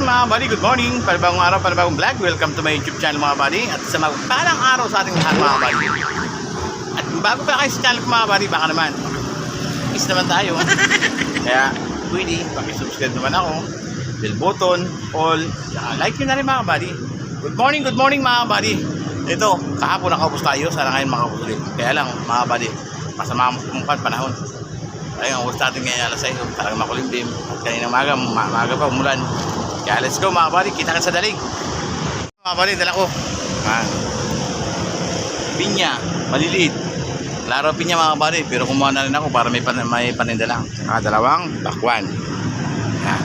mga buddy, good morning. Panibagong araw, panibagong vlog. Welcome to my YouTube channel mga buddy. At sa magpalang araw sa ating lahat mga buddy. At bago pa kayo sa channel ko mga buddy, baka naman, is naman tayo. Kaya, pwede, pakisubscribe naman ako. Bell button, all, saka like nyo na rin mga buddy. Good morning, good morning mga buddy. Ito, kahapon nakaubos tayo, sana ngayon makaubos ulit. Kaya lang mga buddy, masama mukha panahon. Ayun, ang ubos natin ngayon alas 6, talagang makulimlim. At kanina umaga, ma- maaga pa, umulan. Kaya let's go mga buddy, kita ka sa dalig. Mga buddy, dala ko. Ah. Pinya, maliliit. Klaro pinya mga buddy, pero kumuha na rin ako para may, pan may paninda lang. Saka dalawang bakwan. Yan.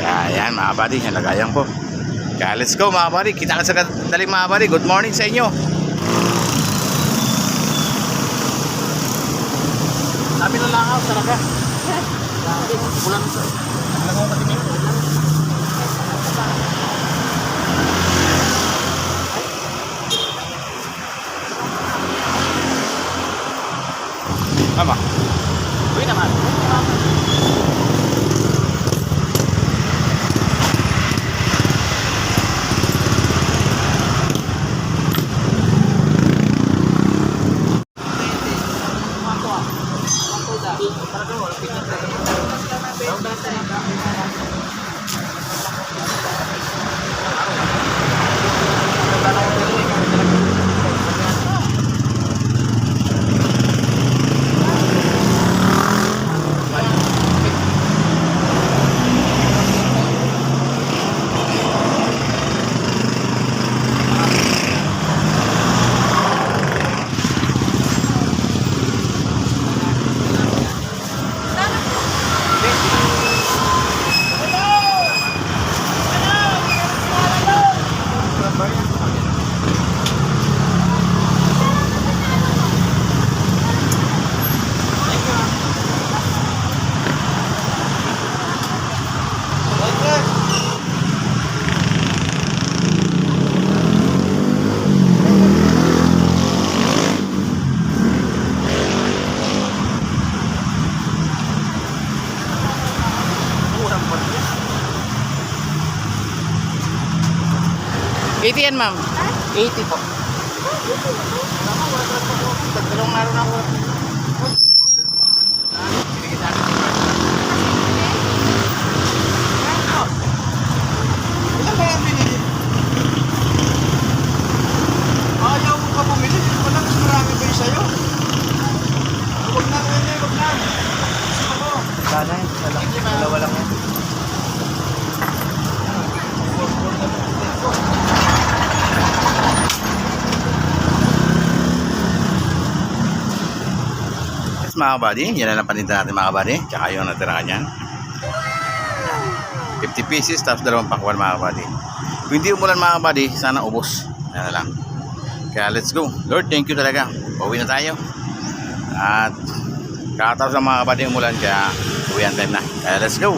Kaya yan mga buddy, nalagayan ko. Kaya let's go mga buddy, kita ka sa dalig mga buddy. Good morning sa inyo. Sabi na lang ako, talaga. Ulan sa... Tama. Uy naman. Eighty yan ma'am. 80 po. Tatlong araw na ako. Sige sa akin. Ilan ba yung binili? Ayaw mo ka bumili. Wala mas marami ba yung sa'yo? Huwag na, Rene, huwag na. Gusto ko. Sana yun. Dalawa lang yan. Yes, mga buddy, yan na lang natin mga buddy. Tsaka yung natira niyan. 50 pieces tapos dalawang pakwan mga buddy. Kung hindi umulan mga buddy, sana ubos. Yan na lang. Kaya let's go. Lord, thank you talaga. Pauwi na tayo. At kakatapos ng mga buddy umulan kaya uwian time na. Kaya let's go.